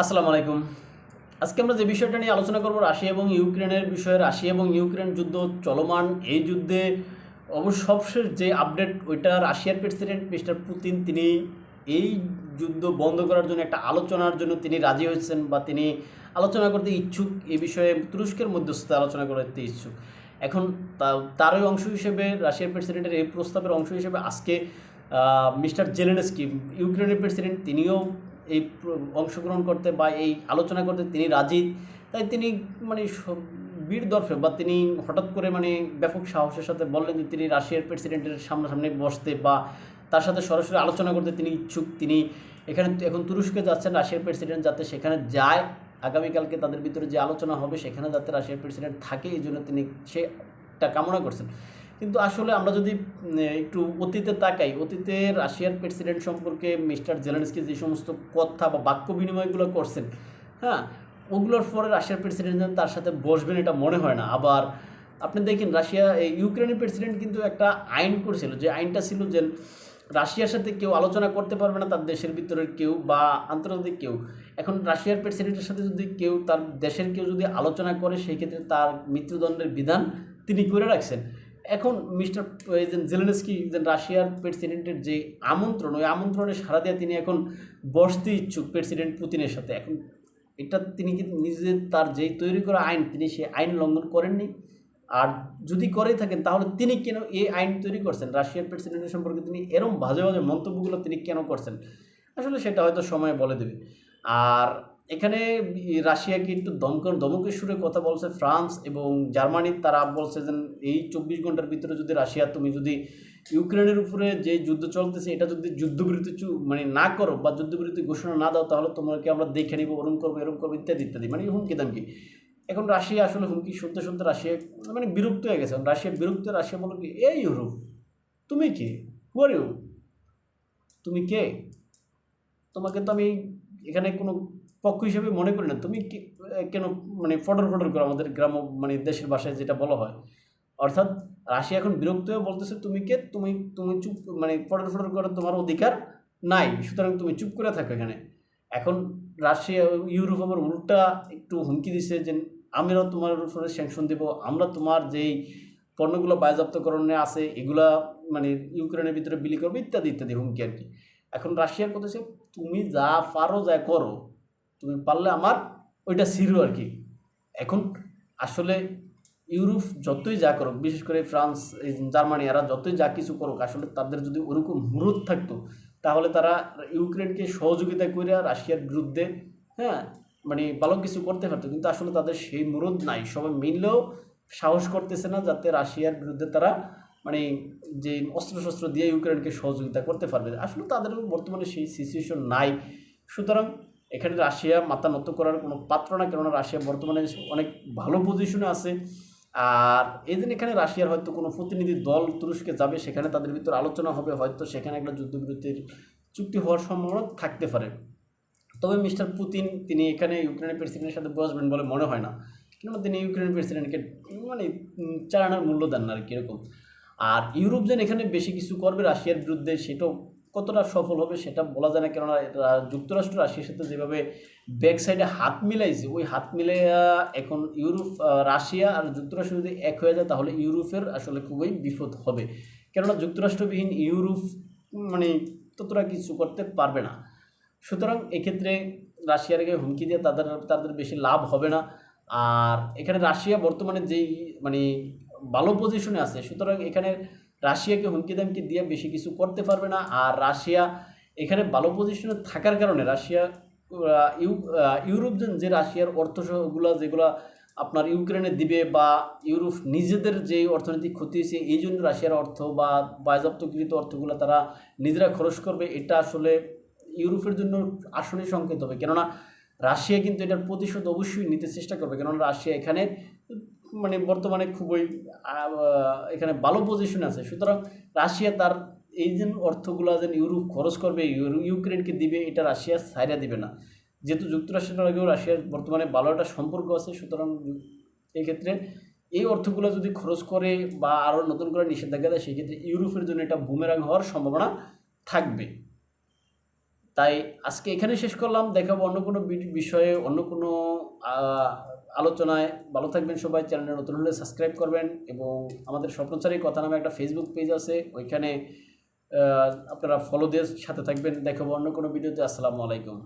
আসসালামু আলাইকুম। আজকে আমরা যে বিষয়টা নিয়ে আলোচনা করব, রাশিয়া এবং ইউক্রেনের বিষয়ে। রাশিয়া এবং ইউক্রেন যুদ্ধ চলমান। এই যুদ্ধে অবশ্য সবশেষ যে আপডেট, ওইটা রাশিয়ার প্রেসিডেন্ট মিস্টার পুতিন, তিনি এই যুদ্ধ বন্ধ করার জন্য একটা আলোচনার জন্য তিনি রাজি হয়েছেন বা তিনি আলোচনা করতে ইচ্ছুক। এই বিষয়ে তুরস্কের মধ্যস্থতা আলোচনা করতে ইচ্ছুক। এখন তারই অংশ হিসেবে, রাশিয়ার প্রেসিডেন্টের এই প্রস্তাবের অংশ হিসেবে আজকে মিস্টার জেলেনস্কি, ইউক্রেনের প্রেসিডেন্ট, তিনিও এই অংশগ্রহণ করতে বা এই আলোচনা করতে তিনি রাজি। তাই তিনি মানে বীর দর্শক বা তিনি হঠাৎ করে মানে ব্যাপক সাহসের সাথে বললেন যে তিনি রাশিয়ার প্রেসিডেন্টের সামনাসামনি বসতে বা তার সাথে সরাসরি আলোচনা করতে তিনি ইচ্ছুক। তিনি এখানে এখন তুরস্কে যাচ্ছেন রাশিয়ার প্রেসিডেন্ট যাতে সেখানে যায়। আগামীকালকে তাদের ভিতরে যে আলোচনা হবে সেখানে যাতে রাশিয়ার প্রেসিডেন্ট থাকে, এই জন্য তিনি সেটা কামনা করছেন। কিন্তু আসলে আমরা যদি একটু অতীতে তাকাই অতীতে রাশিয়ার প্রেসিডেন্ট সম্পর্কে মিস্টার জেলেনস্কি যে সমস্ত কথা বা বাক্য বিনিময়গুলো করছেন হ্যাঁ ওগুলোর পরে রাশিয়ার প্রেসিডেন্ট তার সাথে বসবেন এটা মনে হয় না। আবার আপনি দেখেন, রাশিয়া, এই ইউক্রেনের প্রেসিডেন্ট কিন্তু একটা আইন করেছিল, যে আইনটা ছিল যে রাশিয়ার সাথে কেউ আলোচনা করতে পারবে না, তার দেশের ভিতরের কেউ বা আন্তর্জাতিক কেউ। এখন রাশিয়ার প্রেসিডেন্টের সাথে যদি কেউ, তার দেশের কেউ যদি আলোচনা করে, সেই ক্ষেত্রে তার মৃত্যুদণ্ডের বিধান তিনি করে রাখছেন। এখন মিস্টার জেলেনস্কি যে রাশিয়ার প্রেসিডেন্টের যে আমন্ত্রণ, ওই আমন্ত্রণে সারা দিয়ে তিনি এখন বসতে ইচ্ছুক প্রেসিডেন্ট পুতিনের সাথে। এখন এটা তিনি কি নিজে তার যেই তৈরি করা আইন, তিনি সেই আইন লঙ্ঘন করেননি? আর যদি করেই থাকেন, তাহলে তিনি কেন এই আইন তৈরি করছেন? রাশিয়ার প্রেসিডেন্টের সম্পর্কে তিনি এরম বাজে বাজে মন্তব্যগুলো তিনি কেন করছেন? আসলে সেটা হয়তো সময় বলে দেবে। আর এখানে রাশিয়াকে একটু দমকন দমকের সুরে কথা বলছে ফ্রান্স এবং জার্মানি তারা বলছে যে এই চব্বিশ ঘণ্টার ভিতরে যদি রাশিয়া, তুমি যদি ইউক্রেনের উপরে যে যুদ্ধ চলতেছে, এটা যদি যুদ্ধবিরতি মানে না করো বা যুদ্ধবিরতি ঘোষণা না দাও, তাহলে তোমাকে আমরা দেখে নিব, ওরম করব, এরম করব, ইত্যাদি ইত্যাদি। মানে হুমকি দামকি। এখন রাশিয়া আসলে হুমকি শুনতে শুনতে রাশিয়া মানে বিরক্ত হয়ে গেছে। রাশিয়া বিরক্ত, রাশিয়া বলো কি, এই ইউরোপ, তুমি কে? হুয়ার ইউ তুমি কে? তোমাকে তো আমি এখানে কোনো পক্ষ হিসেবে মনে করি না। তুমি কেন মানে ফটর ফটর করো আমাদের গ্রাম মানে দেশের ভাষায় যেটা বলা হয়। অর্থাৎ রাশিয়া এখন বিরক্ত হয়ে বলতেছে, তুমি কে? তুমি তুমি চুপ মানে ফটর ফটর করার তোমার অধিকার নাই। সুতরাং তুমি চুপ করে থাকো এখানে। এখন রাশিয়া ইউরোপ আবার উল্টা একটু হুমকি দিছে যে আমরাও তোমার উপরে স্যাংশন দেব। আমরা তোমার যেই পণ্যগুলো বায়জাপ্তকরণে আছে, এগুলা মানে ইউক্রেনের ভিতরে বিলি করবে, ইত্যাদি ইত্যাদি হুমকি আর কি। এখন রাশিয়ার কথা হচ্ছে, তুমি যা পারো, যা করো, তুমি পারলে আমার ওইটা সিরো আর কি। এখন আসলে ইউরোপ যতই যা করুক, বিশেষ করে ফ্রান্স জার্মানি, এরা যতই যা কিছু করুক, আসলে তাদের যদি ওরকম মুরুদ থাকতো, তাহলে তারা ইউক্রেনকে সহযোগিতা করে রাশিয়ার বিরুদ্ধে হ্যাঁ মানে ভালো কিছু করতে পারতো। কিন্তু আসলে তাদের সেই মুরুদ নাই। সবাই মিললেও সাহস করতেছে না যাতে রাশিয়ার বিরুদ্ধে তারা মানে যে অস্ত্রশস্ত্র দিয়ে ইউক্রেনকে সহযোগিতা করতে পারবে, আসলে তাদের বর্তমানে সেই সিচুয়েশন নাই। সুতরাং এখানে রাশিয়া মাথা নত করার কোনো পাত্র না কেননা রাশিয়া বর্তমানে অনেক ভালো পজিশনে আছে। আর এই দিন এখানে রাশিয়ার হয়তো কোনো প্রতিনিধি দল তুরস্কে যাবে, সেখানে তাদের ভিতর আলোচনা হবে, হয়তো সেখানে একটা যুদ্ধবিরতির চুক্তি হওয়ার সম্ভাবনা থাকতে পারে। তবে মিস্টার পুতিন, তিনি এখানে ইউক্রেনের প্রেসিডেন্টের সাথে বসবেন বলে মনে হয় না। কেননা তিনি ইউক্রেনের প্রেসিডেন্টকে মানে চালানোর মূল্য দেন না আর কি, এরকম। আর ইউরোপ যেন এখানে বেশি কিছু করবে রাশিয়ার বিরুদ্ধে, সেটাও কতটা সফল হবে সেটা বলা যায় না। কেননা যুক্তরাষ্ট্র রাশিয়ার সাথে যেভাবে ব্যাক সাইডে হাত মিলাইছে, ওই হাত মিলাইয়া এখন ইউরোপ রাশিয়া আর যুক্তরাষ্ট্র যদি এক হয়ে যায়, তাহলে ইউরোপের আসলে খুবই বিপদ হবে। কেননা যুক্তরাষ্ট্রবিহীন ইউরোপ মানে ততটা কিছু করতে পারবে না। সুতরাং এক্ষেত্রে রাশিয়ারকে হুমকি দিয়ে তাদের তাদের বেশি লাভ হবে না। আর এখানে রাশিয়া বর্তমানে যেই মানে ভালো পজিশনে আছে। সুতরাং এখানে রাশিয়াকে হুমকি দামকি দিয়ে বেশি কিছু করতে পারবে না। আর রাশিয়া এখানে ভালো পজিশনে থাকার কারণে রাশিয়া ইউরোপ যে- যে রাশিয়ার অর্থগুলো যেগুলো আপনার ইউক্রেনে দিবে বা ইউরোপ নিজেদের যে অর্থনৈতিক ক্ষতি হয়েছে, এই জন্য রাশিয়ার অর্থ বা বাজাপ্তকৃত অর্থগুলো তারা নিজেরা খরচ করবে, এটা আসলে ইউরোপের জন্য আসলে সংকেত হবে। কেননা রাশিয়া কিন্তু এটার প্রতিশোধ অবশ্যই নিতে চেষ্টা করবে। কেননা রাশিয়া এখানে মানে বর্তমানে খুবই এখানে ভালো পজিশন আছে। সুতরাং রাশিয়া তার এই যে অর্থগুলো যেন ইউরোপ খরচ করবে ইউক্রেনকে দিবে, এটা রাশিয়া সাইরা দিবে না। যেহেতু যুক্তরাষ্ট্রের আগেও রাশিয়ার বর্তমানে ভালো একটা সম্পর্ক আছে, সুতরাং এই ক্ষেত্রে এই অর্থগুলো যদি খরচ করে বা আরও নতুন করে নিষেধাজ্ঞা দেয়, সেক্ষেত্রে ইউরোপের জন্য এটা বুমেরাং হওয়ার সম্ভাবনা থাকবে। তাই আজকে এখানে শেষ করলাম। দেখাবো অন্য কোনো বিষয়ে, অন্য কোনো আলোচনায়। ভালো থাকবেন সবাই চ্যানেলে নতুন হলে সাবস্ক্রাইব করবেন এবং আমাদের স্বপ্নচারী কথা নামে একটা ফেসবুক পেজ আছে। ওইখানে আপনারা ফলোদের সাথে থাকবেন। দেখাবো অন্য কোনো ভিডিওতে। আসসালামু আলাইকুম।